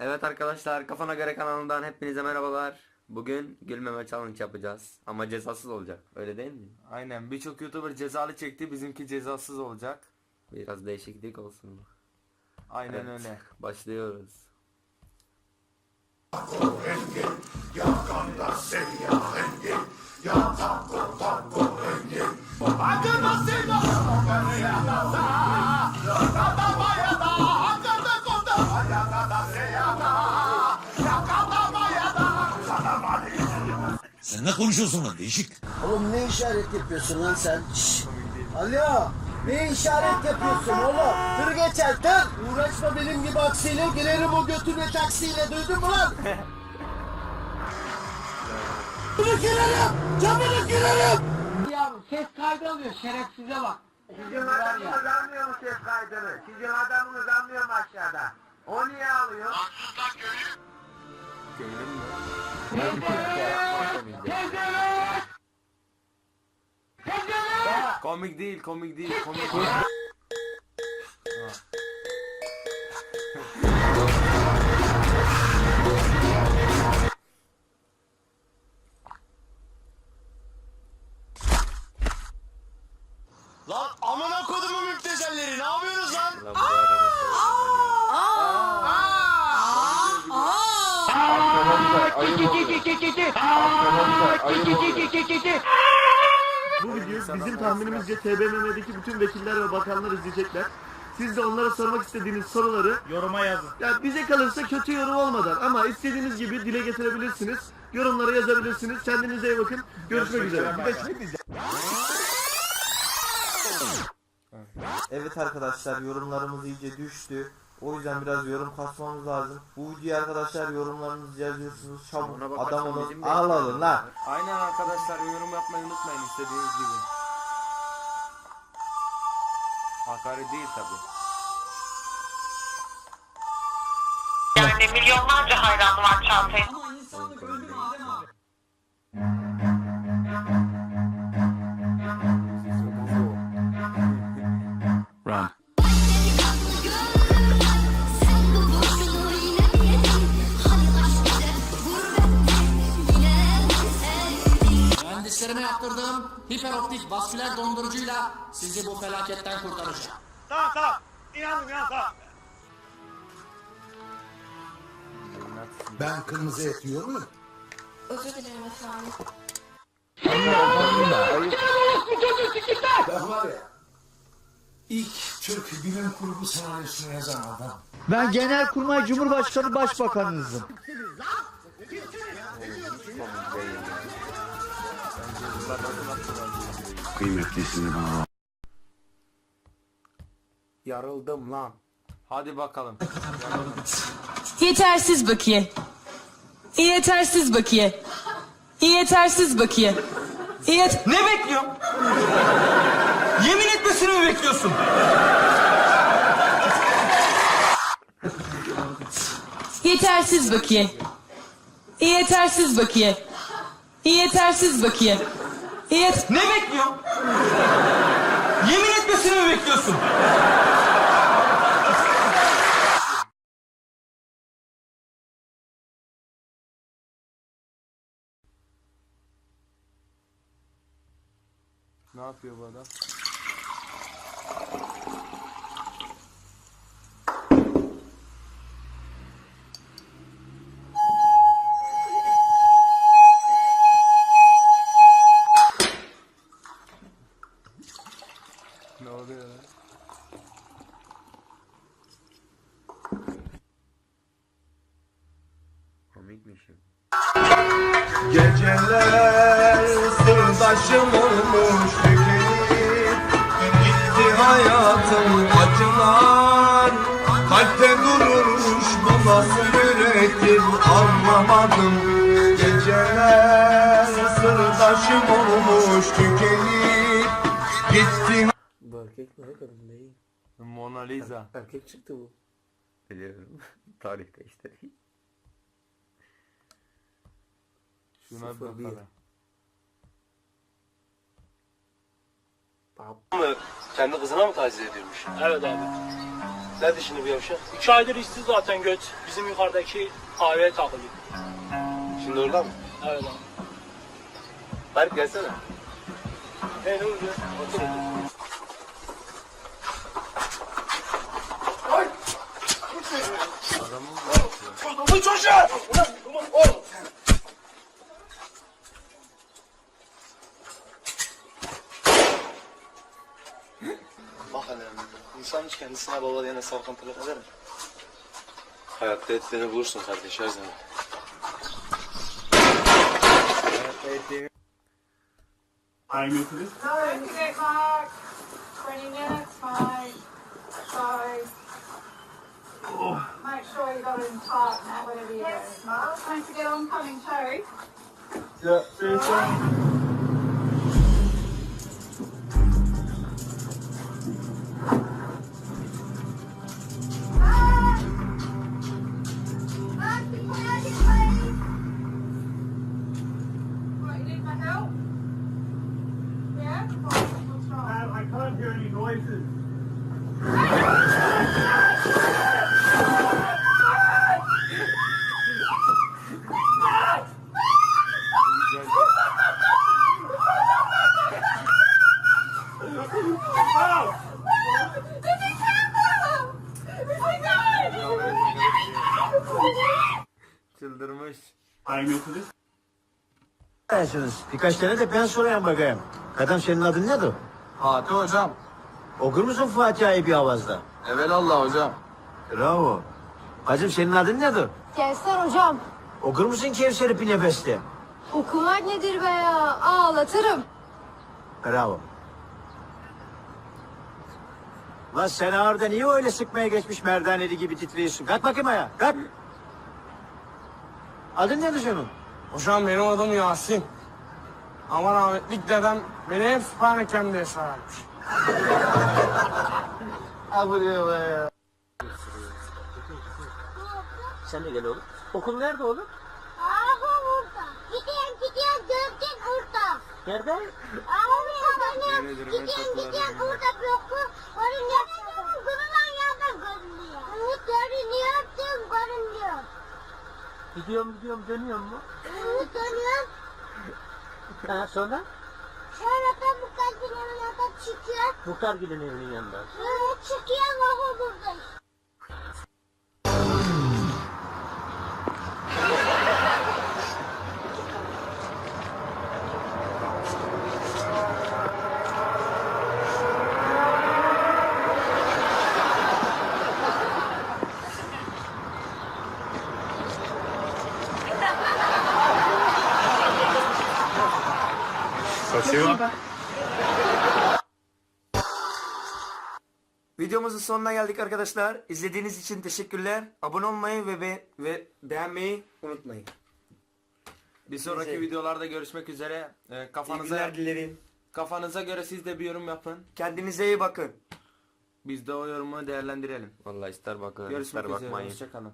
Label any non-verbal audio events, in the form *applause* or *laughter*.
Evet arkadaşlar Kafana Göre kanalından hepinize merhabalar. Bugün gülmeme challenge yapacağız. Ama cezasız olacak. Öyle değil mi? Aynen birçok YouTuber cezalı çekti bizimki cezasız olacak. Biraz değişiklik olsun. Aynen Evet, öyle. Başlıyoruz. Sen ne konuşuyorsun lan değişik? Oğlum ne işaret yapıyorsun lan sen? Şşş. Alo. Ne işaret yapıyorsun oğlum? Tır geçer tır. Uğraşma benim gibi aksiyle girerim o götüne taksiyle duydun mu lan? Camını girerim. Camını girerim. Yavrum ses kaydı alıyor şerefsize bak. Sizin adamınız almıyor mu ses kaydını? Sizin adamınız almıyor mu aşağıda? O niye alıyor? Köylüm mü? Komik değil komik değil komik değil. Lan amına kodumun müptezelleri ne yapıyorsunuz lan? Lan bu araba Bu videoyu bizim tahminimizce TBMM'deki bütün vekiller ve bakanlar izleyecekler. Siz de onlara sormak istediğiniz soruları yoruma yazın. Ya bize kalırsa kötü yorum olmadan ama istediğiniz gibi dile getirebilirsiniz. Yorumlara yazabilirsiniz. Kendinize iyi bakın. Görüşmek üzere. Evet arkadaşlar yorumlarımız iyice düştü. O yüzden biraz yorum kasmamız lazım. Bu videoya arkadaşlar yorumlarınızı yazıyorsunuz. Ona Çabuk adam olun. alın lan. Aynen arkadaşlar yorum yapmayı unutmayın istediğiniz gibi. Hakaret değil tabi. Yani milyonlarca hayranı var Çağatay'ın. Hiperoptik vasküler dondurucuyla sizi bu felaketten kurtaracağım. Ben kırmızı et yiyor muyum? Özür dilerim efendim. Ben var ya ilk Türk bilim kurgu senaryosunu yazan adam. Ben Genelkurmay Cumhurbaşkanı Başbakanınızım. Yarıldım lan. Hadi bakalım. Yetersiz bakiye. Yetersiz bakiye. Yetersiz bakiye. Yet Ne bekliyorsun? Yemin etmesini mi bekliyorsun? yetersiz bakiye. Yetersiz bakiye. Yetersiz bakiye. Yet Ne bekliyorsun? Yemin etmesini mi bekliyorsun? Ne yapıyor bu adam? Komikmişim. Geceler sırdaşım olmuş tükenip Gitti hayatım acılar Kalpte dururmuş bu nasıl yürektir anlamadım Geceler sırdaşım olmuş tükenip Gitti Bu erkek mi kadın değil? Mona Lisa. Erkek çıktı bu. Biliyorum. *laughs* Tarih işte. Şuna bir. bakalım. Kendi kızına mı taciz ediyormuş? Evet abi. Nerede şimdi bu yavşak? 3 aydır işsiz zaten göt. Bizim yukarıdaki kahveye takılıyor. Şimdi orada mı? Evet abi. Berk gelsene. Hey ne oldu? Bak İnsan hiç kendisine baba diyene salkıntılık eder mi? Hayatta ettiğini bulursun kardeş her zaman. Aynı Mark. 20 minutes, mate. So, make sure you got it in tight, Matt, whatever you yes, do. Mark. Don't forget I'm coming too. Ya sen I can't hear any noises. Çıldırmış. Aynı okulu. Birkaç tane de ben sorayım bakayım. Kadın senin adın nedir? Fatih hocam. Okur musun Fatiha'yı bir avazda? Evelallah hocam. Bravo. Hacım senin adın nedir? Kevser hocam, Okur musun Kevser'i bir nefeste? okumak nedir be ya? Ağlatırım. Bravo. Lan sen ağırda niye öyle sıkmaya geçmiş merdaneli gibi titriyorsun? Kalk bakayım ayağa, kalk. Adın nedir senin? Hocam benim adım Yasin. Ama rahmetlik dedem beni hep Sübhanekem diye çağırmış. Ha *laughs* buraya be ya. Sen de gel oğlum. Okul nerede oğlum? Aha burada. Gidiyorum gidiyorum görecek burada. Nerede? Aha burada. Gidiyorum gidiyorum burada bir okul. Görünüyor. Görünen yerden görünüyor. Evet görünüyor. Tüm görünüyor. Gidiyorum gidiyorum dönüyor mu? Evet dönüyor. Ha sonra? Sonra da bu kalbin yanına çıkıyor. Muhtar Gül'ün evinin yanında. Evet çıkıyor aha burada. Videomuzun sonuna geldik arkadaşlar. İzlediğiniz için teşekkürler. Abone olmayı ve be ve beğenmeyi unutmayın. Bir sonraki Bize- videolarda görüşmek üzere. Ee, kafanıza dilerim. kafanıza göre siz de bir yorum yapın. Kendinize iyi bakın. Biz de o yorumu değerlendirelim. Vallahi ister bakın, Görüşmek ister üzere. bakmayın. Hoşçakalın.